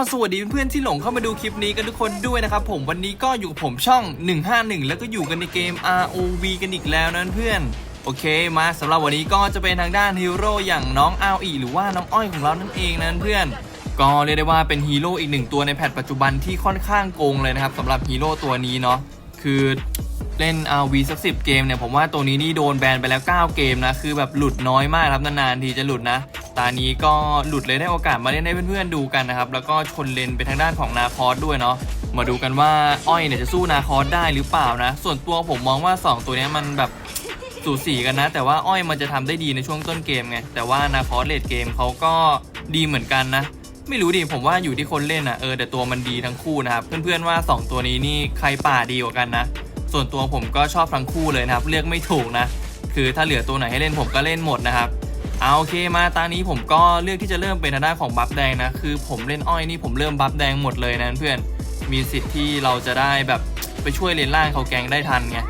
สวัสดีเพื่อนๆที่หลงเข้ามาดูคลิปนี้กันทุกคนด้วยนะครับผมวันนี้ก็อยู่กับผมช่อง 151 แล้วก็อยู่กันในเกม ROV กันอีกแล้วนะเพื่อนโอเคมาสำหรับวันนี้ก็จะเป็นทางด้านฮีโร่อย่างน้องอาอีหรือว่าน้องอ้อยของเรานั่นเองนะเพื่อน ก็เรียกได้ว่าเป็นฮีโร่อีกหนึ่งตัวในแพทปัจจุบันที่ค่อนข้างโกงเลยนะครับสำหรับฮีโร่ตัวนี้เนาะคือ เล่น RV สักสิเกมเนี่ยผมว่าตัวนี้นี่โดนแบนไปแล้ว 9 เกมนะ คือแบบหลุดน้อยมากครับนานๆทีจะหลุดนะ ตานี้ก็หลุดเลยได้โอกาสมาเล่นให้เพื่อนๆดูกันนะครับ แล้วก็ชนเลนไปทางด้านของนาคอสด้วยเนาะมาดูกันว่าอ้อยเนี่ยจะสู้นาคอสได้หรือเปล่านะ ส่วนตัวผมมองว่า 2 ตัวนี้มันแบบสูสีกันนะ แต่ว่าอ้อยมันจะทำได้ดีในช่วงต้นเกมไงแต่ว่านาคอสเลดเกมเขาก็ดีเหมือนกันนะไม่รู้ดิผมว่าอยู่ที่คนเล่นอะเออแต่ตัวมันดีทั้งคู่นะครับเพื่อนๆว่า 2 ตัวนี้นี่ใครป่าดีกว่ากันนะ ส่วนตัวผมก็ชอบทั้งคู่เลยนะครับ เลือกไม่ถูกนะ คือถ้าเหลือตัวไหนให้เล่นผมก็เล่นหมดนะครับเอาโอเคมาตานี้ผมก็เลือกที่จะเริ่มเป็นทางด้านของบัฟแดงนะคือผมเล่นอ้อยนี่ผมเริ่มบัฟแดงหมดเลยนะเพื่อนมีสิทธิ์ที่เราจะได้แบบไปช่วยเลนล่างเขาแกงได้ทันไง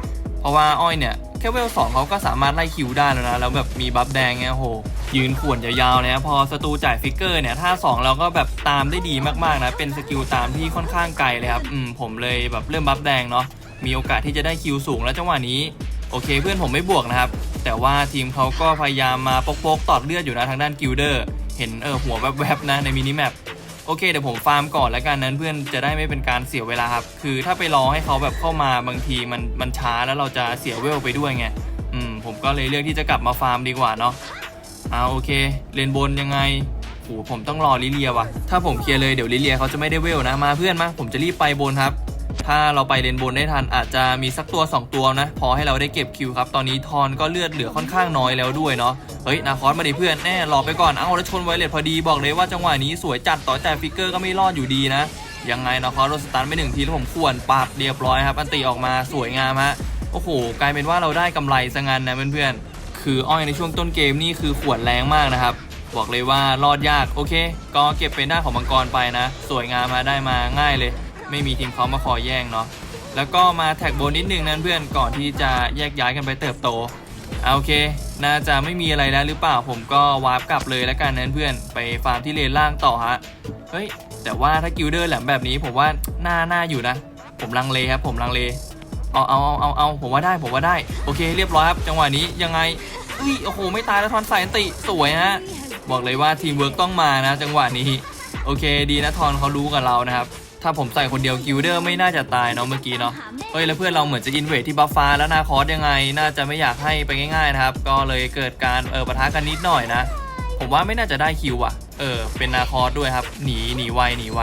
เพราะว่าอ้อยเนี่ยแค่เวลสองเขาก็สามารถไล่คิวได้แล้วนะแล้วแบบมีบัฟแดงเนี่ยโหยืนข่วนยาวๆนี่ยพอศัตรูจ่ายฟิกเกอร์เนี่ยท่าสองเราก็แบบตามได้ดีมากๆนะเป็นสกิลตามที่ค่อนข้างไกลเลยครับอืมผมเลยแบบเริ่มบัฟแดงเนาะ มีโอกาสที่จะได้คิวสูงแล้วจังหวะนี้โอเคเพื่อนผมไม่บวกนะครับ แต่ว่าทีมเขาก็พยายามมาปกๆตอดเลือดอยู่นะทางด้านกิลเดอร์เห็นเออหัวแวบๆนะในมินิแมปโอเคเดี๋ยวผมฟาร์มก่อนแล้วกันนั้นเพื่อนจะได้ไม่เป็นการเสียเวลาครับ คือถ้าไปรอให้เขาแบบเข้ามาบางทีมันมันช้าแล้วเราจะเสียเวลไปด้วยไงอืมผมก็เลยเลือกที่จะกลับมาฟาร์มดีกว่าเนาะเอาโอเคเลนบนยังไงโหผมต้องรอลิเลียว่ะถ้าผมเคลียร์เลยเดี๋ยวลิเลียเขาจะไม่ได้เวลนะมาเพื่อนมาผมจะรีบไปบนครับ ถ้าเราไปเลนบนได้ทันอาจจะมีสักตัว 2 ตัวนะ พอให้เราได้เก็บคิวครับ ตอนนี้ทอนก็เลือดเหลือค่อนข้างน้อยแล้วด้วยเนาะ เฮ้ย นาคอสมาดิเพื่อนแน่รอไปก่อน เอาแล้วชนไวเลตพอดีบอกเลยว่าจังหวะนี้สวยจัดต่อแต่ฟิกเกอร์ก็ไม่รอดอยู่ดีนะ ยังไงนาคอสโดนสตันไปหนึ่งทีแล้วผมควรปาบเรียบร้อยครับ อันตีออกมาสวยงามฮะ โอ้โห กลายเป็นว่าเราได้กำไรซะงั้นนะเพื่อนๆ คืออ้อยในช่วงต้นเกมนี่คือขวดแรงมากนะครับบอกเลยว่ารอดยากโอเค ก็เก็บเป็นหน้าของมังกรไปนะ สวยงามมาได้มาง่ายเลย ไม่มีทีมเขามาคอยแย่งเนาะแล้วก็มาแท็กโบนนิดนึงนั้นเพื่อนก่อนที่จะแยกย้ายกันไปเติบโตเอาโอเค น่าจะไม่มีอะไรแล้วหรือเปล่าผมก็วาร์ปกลับเลยแล้วกันนั้นเพื่อนไปฟาร์มที่เลนล่างต่อฮะเฮ้ยแต่ว่าถ้ากิลเดอร์แหลมแบบนี้ผมว่าหน่าหน่าอยู่นะ ผมลังเลครับผมลังเลเอาเอาเอาเอาเอาผมว่าได้ผมว่าได้โอเคเรียบร้อยครับจังหวะนี้ยังไงเอ้ยโอ้โหไม่ตายแล้วทอนสายอันติสวยฮะบอกเลยว่าทีมเวิร์กต้องมานะ จังหวะนี้โอเค ดีนะทอนเขารู้กับเรานะครับ ถ้าผมใส่คนเดียวกิลเดอร์ไม่น่าจะตายเนาะเมื่อกี้เนาะเฮ้ยแล้วเพื่อนเราเหมือนจะอินเวทที่บัฟฟ้าแล้วนาคอสยังไง น่าจะไม่อยากให้ไปง่ายๆนะครับ ก็เลยเกิดการเออปะทะกันนิดหน่อยนะ ผมว่าไม่น่าจะได้คิวอะเออ เป็นนาคอสด้วยครับ หนีหนีไวหนีไว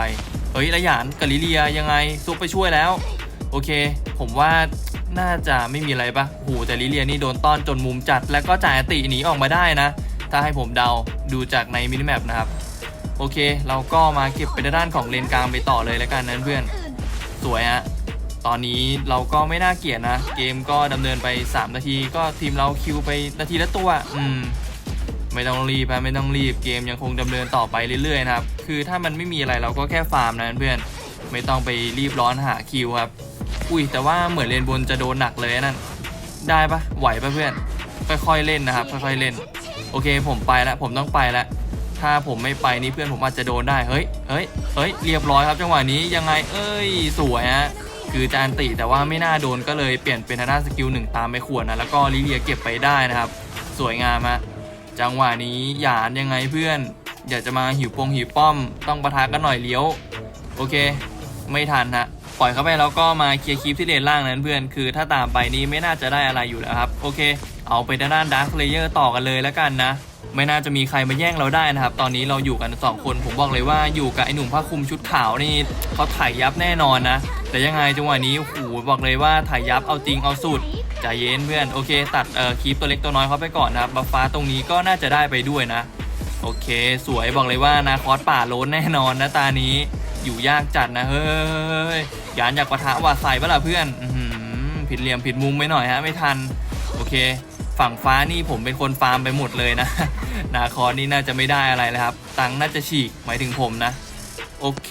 เฮ้ยระหยานกับลิเลียยังไงซุปไปช่วยแล้ว โอเค ผมว่าน่าจะไม่มีอะไรปะโหแต่ลิเลียนี่โดนต้อนจนมุมจัด แล้วก็จ่ายอติหนีออกมาได้นะ ถ้าให้ผมเดาดูจากในมินิแมปนะครับ โอเค เราก็มาเก็บไปด้านของเลนกลางไปต่อเลยแล้วกันนั้นเพื่อน สวยฮะ ตอนนี้เราก็ไม่น่าเกลียดนะ เกมก็ดำเนินไป 3 นาที ก็ทีมเราคิวไปนาทีละตัว อืม ไม่ต้องรีบนะไม่ต้องรีบ เกมยังคงดำเนินต่อไปเรื่อยๆนะครับ คือถ้ามันไม่มีอะไรเราก็แค่ฟาร์มนะเพื่อน ไม่ต้องไปรีบร้อนหาคิวครับ อุ้ยแต่ว่าเหมือนเลนบนจะโดนหนักเลยนั่น ได้ปะไหวปะเพื่อน ค่อยๆเล่นนะครับ ค่อยๆเล่น โอเคผมไปแล้วผมต้องไปแล้ว ถ้าผมไม่ไปนี่เพื่อนผมอาจจะโดนได้ เฮ้ย เฮ้ย เฮ้ย เรียบร้อยครับจังหวะนี้ยังไง เอ้ย สวยฮะ คือจานติแต่ว่าไม่น่าโดนก็เลยเปลี่ยนเป็นทางด้านสกิลหนึ่งตามไปขวดนะ แล้วก็ลิเลียเก็บไปได้นะครับ สวยงามฮะ จังหวะนี้หยานยังไงเพื่อน อยากจะมาหิวปงหิวป้อม ต้องประทะกันหน่อยเลี้ยว โอเค ไม่ทันฮะ ปล่อยเข้าไปแล้วก็มาเคลียร์คลิปที่เลนล่างนั้นเพื่อน คือถ้าตามไปนี้ไม่น่าจะได้อะไรอยู่แล้วครับ โอเค เอาไปด้านดาร์คเลเยอร์ต่อกันเลยแล้วกันนะ ไม่น่าจะมีใครมาแย่งเราได้นะครับ ตอนนี้เราอยู่กัน 2 คน ผมบอกเลยว่าอยู่กับไอ้หนุ่มผ้าคลุมชุดขาวนี่เขาถ่ายยับแน่นอนนะ แต่ยังไงจังหวะนี้โอ้โหบอกเลยว่าถ่ายยับเอาจริงเอาสุดใจเย็นเพื่อนโอเค ตัดเอ่อคลิปตัวเล็กตัวน้อยเขาไปก่อนนะครับบัฟฟ้าตรงนี้ก็น่าจะได้ไปด้วยนะ โอเค สวยบอกเลยว่านาคอสป่าโล้นแน่นอนนะตานี้อยู่ยากจัดนะเฮ้ยยานอยากปะทะว่าใส่ปะล่ะเพื่อนอผิดเหลี่ยมผิดมุมไปหน่อยฮะไม่ทัน โอเค ฝั่งฟ้านี่ผมเป็นคนฟาร์มไปหมดเลยนะ นาคอสนี่น่าจะไม่ได้อะไรเลยครับ ตังน่าจะฉีกหมายถึงผมนะ โอเค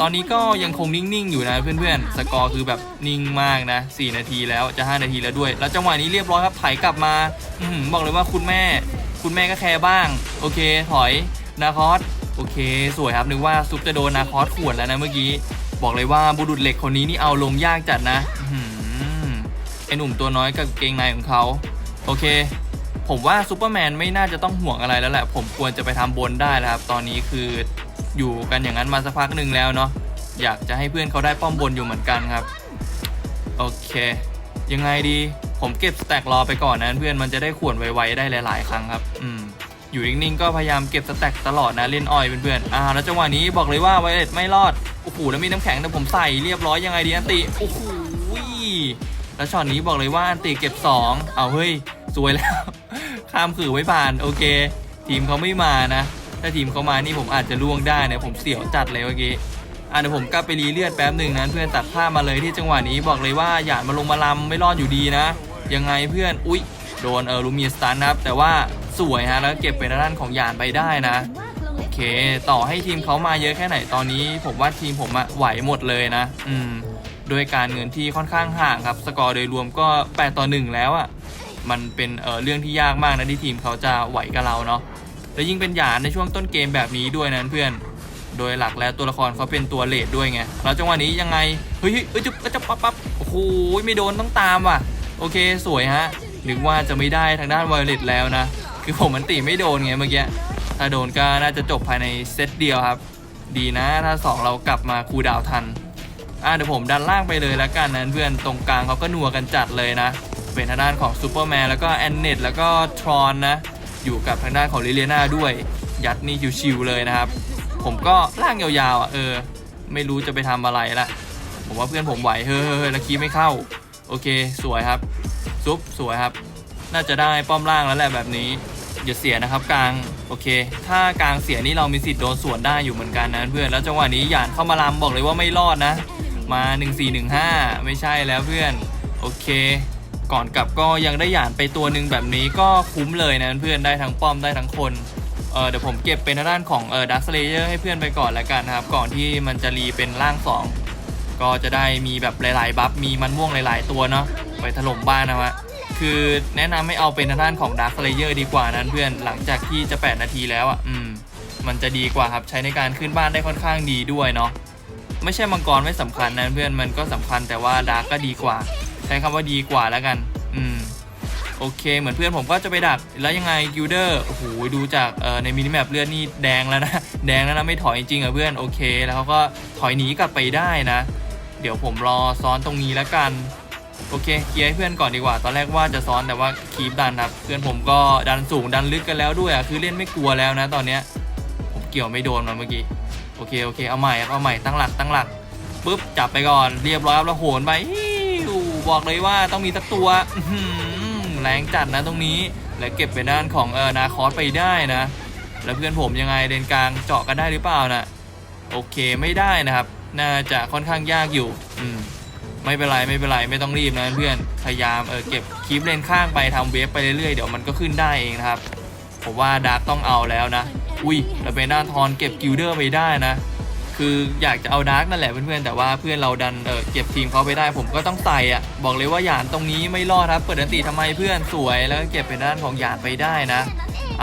ตอนนี้ก็ยังคงนิ่งๆอยู่นะเพื่อนๆ สกอร์คือแบบนิ่งมากนะ 4 นาทีแล้วจะ 5 นาทีแล้วด้วย แล้วจังหวะนี้เรียบร้อยครับ ไถกลับมาอบอกเลยว่าคุณแม่ คุณแม่ก็แคร์บ้าง โอเค ถอย นาคอสโอเค สวยครับนึกว่าซุปจะโดนนาคอสขวนแล้วนะเมื่อกี้ บอกเลยว่าบุรุษเหล็กคนนี้นี่เอาลงยากจัดนะอื้อหือไอหนุ่มตัวน้อยกับเกงในของเขา โอเค ผมว่าซูเปอร์แมนไม่น่าจะต้องห่วงอะไรแล้วแหละ ผมควรจะไปทำบนได้แล้วครับ ตอนนี้คืออยู่กันอย่างนั้นมาสักพักหนึ่งแล้วเนาะ อยากจะให้เพื่อนเขาได้ป้อมบนอยู่เหมือนกันครับ โอเค ยังไงดี ผมเก็บสแต็กรอไปก่อนนะเพื่อนมันจะได้ขวนไวๆได้หลาย ๆ ครั้งครับ อืม อยู่นิ่งๆก็พยายามเก็บสแต็กตลอดนะเล่นออยเพื่อนๆ อ่า แล้วจังหวะนี้บอกเลยว่าไวเลตไม่รอด โอ้โห แล้วมีน้ำแข็งแต่ผมใส่เรียบร้อยยังไงดีอันติ โอ้โห แล้วช็อตนี้บอกเลยว่าอันติเก็บ 2 เอาเฮ้ย สวยแล้ว ข้ามขื่อไว้ผ่านโอเค ทีมเขาไม่มานะ ถ้าทีมเขามานี่ผมอาจจะล่วงได้นะผมเสียวจัดเลยเมื่อกี้อะเดี๋ยวผมกลับไปรีเลือดแป๊บหนึ่งนะเพื่อนตัดภามาเลยที่จังหวะนี้บอกเลยว่าหยาดมาลงมาลำไม่รอดอยู่ดีนะ ยังไงเพื่อนอุ๊ยโดนเออลูมีสตันนะครับแต่ว่าสวยฮะแล้วเก็บเป็นด้านของหยาดไปได้นะโอเค ต่อให้ทีมเขามาเยอะแค่ไหนตอนนี้ ผมว่าทีมผมอะไหวหมดเลยนะ อืมโดยการเงินที่ค่อนข้างห่างครับ สกอร์โดยรวมก็ 8 ต่อ 1 แล้วอะ มันเป็นเออเรื่องที่ยากมากนะที่ทีมเขาจะไหวกับเราเนาะแล้วยิ่งเป็นหยาดในช่วงต้นเกมแบบนี้ด้วยนะเพื่อน โดยหลักแล้วตัวละครเขาเป็นตัวเลดด้วยไงแล้วจังหวะนี้ยังไงเฮ้ยเฮ้ยเอ้ยจุ๊บจุ๊บปั๊บปั๊บโอ้โหไม่โดนต้องตามว่ะ โอเคสวยฮะนึกว่าจะไม่ได้ทางด้านไวเลตแล้วนะคือผมมันตีไม่โดนไงเมื่อกี้ถ้าโดนก็น่าจะจบภายในเซตเดียวครับ ดีนะถ้า 2 เรากลับมาคูดาวทันอะเดี๋ยวผมดันล่างไปเลยแล้วกันนะเพื่อนตรงกลางเขาก็นัวกันจัดเลยนะ เป็นทางด้านของซูเปอร์แมนแล้วก็แอนเนตแล้วก็ทรอนนะ อยู่กับทางด้านของลิเลียนาด้วย ยัดนี่ชิวๆเลยนะครับ ผมก็ล่างยาวๆอะเออ ไม่รู้จะไปทำอะไรละผมว่าเพื่อนผมไหวเฮ้ยเฮ้ยเฮ้ยแล้วคีย์ไม่เข้า โอเค สวยครับ ซุปสวยครับ น่าจะได้ป้อมล่างแล้วแหละแบบนี้อย่าเสียนะครับกลางโอเค ถ้ากลางเสียนี่เรามีสิทธิ์โดนสวนได้อยู่เหมือนกันนะเพื่อนแล้วจังหวะนี้หยานเข้ามาลำบอกเลยว่าไม่รอดนะ มา 1415 ไม่ใช่แล้วเพื่อน โอเค ก่อนกลับก็ยังได้หยานไปตัวหนึ่งแบบนี้ก็คุ้มเลยนะเพื่อนได้ทั้งป้อมได้ทั้งคนเออเดี๋ยวผมเก็บเป็นทางด้านของเออดักสเลเยอร์ให้เพื่อนไปก่อนแล้วกันนะครับ ก่อนที่มันจะรีเป็นร่าง 2 ก็จะได้มีแบบหลายๆ บัฟมีมันม่วงหลาย ๆ ตัวเนาะไปถล่มบ้านนะฮะคือแนะนำไม่เอาเป็นทางด้านของดักสเลเยอร์ดีกว่านั้นเพื่อนหลังจากที่จะ 8 นาทีแล้วอะอืมมันจะดีกว่าครับใช้ในการขึ้นบ้านได้ค่อนข้างดีด้วยเนาะไม่ใช่มังกรไม่สำคัญนะเพื่อนมันก็สำคัญแต่ว่าดาร์กก็ดีกว่า ใช้คำว่าดีกว่าแล้วกัน อืม โอเค เหมือนเพื่อนผมก็จะไปดัก แล้วยังไงกิลเดอร์ โอ้โห ดูจากในมินิแมปเลือดนี่แดงแล้วนะ แดงแล้วนะ ไม่ถอยจริงๆอะเพื่อน โอเค แล้วเขาก็ถอยหนีกลับไปได้นะ เดี๋ยวผมรอซ้อนตรงนี้แล้วกัน โอเค เคลียร์ให้เพื่อนก่อนดีกว่า ตอนแรกว่าจะซ้อนแต่ว่าคีบดันครับ เพื่อนผมก็ดันสูงดันลึกกันแล้วด้วยอะ คือเล่นไม่กลัวแล้วนะ ตอนเนี้ย ผมเกี่ยวไม่โดนมาเมื่อกี้ โอเค โอเค เอาใหม่เอาใหม่ ตั้งหลัก ตั้งหลักปุ๊บ จับไปก่อน เรียบร้อยครับแล้วโหนไปอิ๊ว บอกเลยว่าต้องมีสักตัวแรงจัดนะตรงนี้ แล้วเก็บไปด้านของเออนาคอสไปได้นะ แล้วเพื่อนผมยังไงเลนกลางเจาะกันได้หรือเปล่านะโอเคไม่ได้นะครับ น่าจะค่อนข้างยากอยู่ อืมไม่เป็นไรไม่เป็นไรไม่ต้องรีบนะเพื่อนพยายามเออเก็บคลิปเลนข้างไปทำเวฟไปเรื่อยๆเดี๋ยวมันก็ขึ้นได้เองนะครับผมว่าดาร์กต้องเอาแล้วนะ อุ้ยแล้วเป็นด้านทอนเก็บกิลเดอร์ไปได้นะ คืออยากจะเอาดาร์กนั่นแหละเพื่อนๆแต่ว่าเพื่อนเราดันเออเก็บทีมเขาไปได้ผมก็ต้องใส่อะบอกเลยว่าหยานตรงนี้ไม่รอดครับ เปิดอันตีทำไมเพื่อนสวยแล้วก็เก็บเป็นด้านของหยานไปได้นะ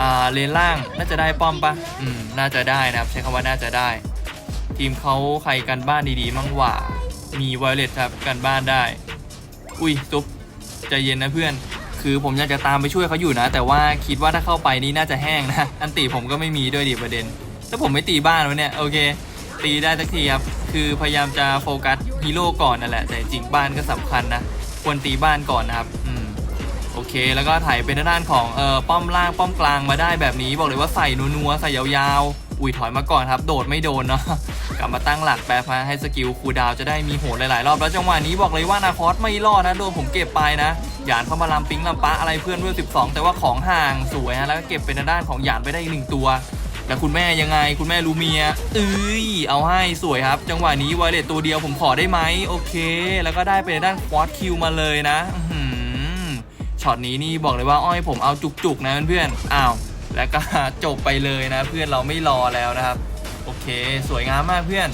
อ่าเลนล่างน่าจะได้ป้อมปะอืมน่าจะได้นะครับ ใช้คำว่าน่าจะได้ ทีมเขาใครกันบ้านดีๆมั่งหว่า มีไวเลตครับกันบ้านได้ อุ้ยซุปใจเย็นนะเพื่อนคือผมอยากจะตามไปช่วยเขาอยู่นะ แต่ว่าคิดว่าถ้าเข้าไปนี่น่าจะแห้งนะ อันตีผมก็ไม่มีด้วยดิประเด็นแล้วผมไม่ตีบ้านวะเนี่ย โอเค ตีได้สักทีครับ คือพยายามจะโฟกัสฮีโร่ก่อนนั่นแหละ แต่จริงบ้านก็สำคัญนะ ควรตีบ้านก่อนนะครับ อืม โอเค แล้วก็ถ่ายเป็นด้านของเอ่อป้อมล่างป้อมกลางมาได้แบบนี้ บอกเลยว่าใส่นัวๆใส่ยาวๆ อุ้ยถอยมาก่อนครับ โดดไม่โดนเนาะ กลับมาตั้งหลักแปรพาให้สกิลคูดาวจะได้มีโหนหลายๆ รอบ แล้วจังหวะนี้บอกเลยว่านาคอสไม่รอดนะ โดนผมเก็บไปนะ หยานเข้ามาลำปิงลำปะอะไรเพื่อนด้วย12แต่ว่าของห่างสวยฮะ แล้วก็เก็บเป็นด้านของหยานไปได้อีกหนึ่งตัว แล้วคุณแม่ยังไง คุณแม่ลูเมียเอ้ยเอาให้สวยครับ จังหวะนี้ไวเลตตัวเดียวผมขอได้ไหมโอเค แล้วก็ได้เป็นด้านควอตคิวมาเลยนะช็อตนี้นี่บอกเลยว่าอ้อยผมเอาจุกๆนะเพื่อนๆอ้าวแล้วก็จบไปเลยนะ เพื่อนเราไม่รอแล้วนะครับ โอเค สวยงามมากเพื่อน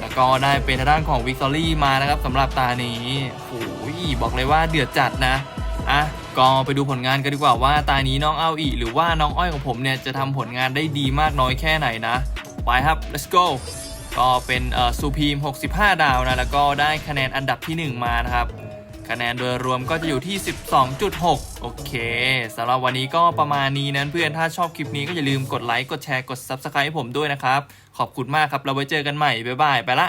แล้วก็ได้เป็นทางด้านของวิกตอรี่มานะครับสำหรับตานี้โอ้ยบอกเลยว่าเดือดจัดนะอะ ก็ไปดูผลงานกันดีกว่าว่าตานี้น้องเอาอีหรือว่าน้องอ้อยของผมเนี่ยจะทำผลงานได้ดีมากน้อยแค่ไหนนะ ไปครับ let's go ก็เป็นเอ่อซูพีม 65 ดาวนะ แล้วก็ได้คะแนนอันดับที่ 1 มานะครับ คะแนนโดยรวมก็จะอยู่ที่ 12.6 โอเคสำหรับวันนี้ก็ประมาณนี้นะเพื่อนถ้าชอบคลิปนี้ก็อย่าลืมกดไลค์ กดแชร์ กด Subscribe ให้ผมด้วยนะครับ ขอบคุณมากครับ เราไว้เจอกันใหม่ บ๊ายบาย ไปละ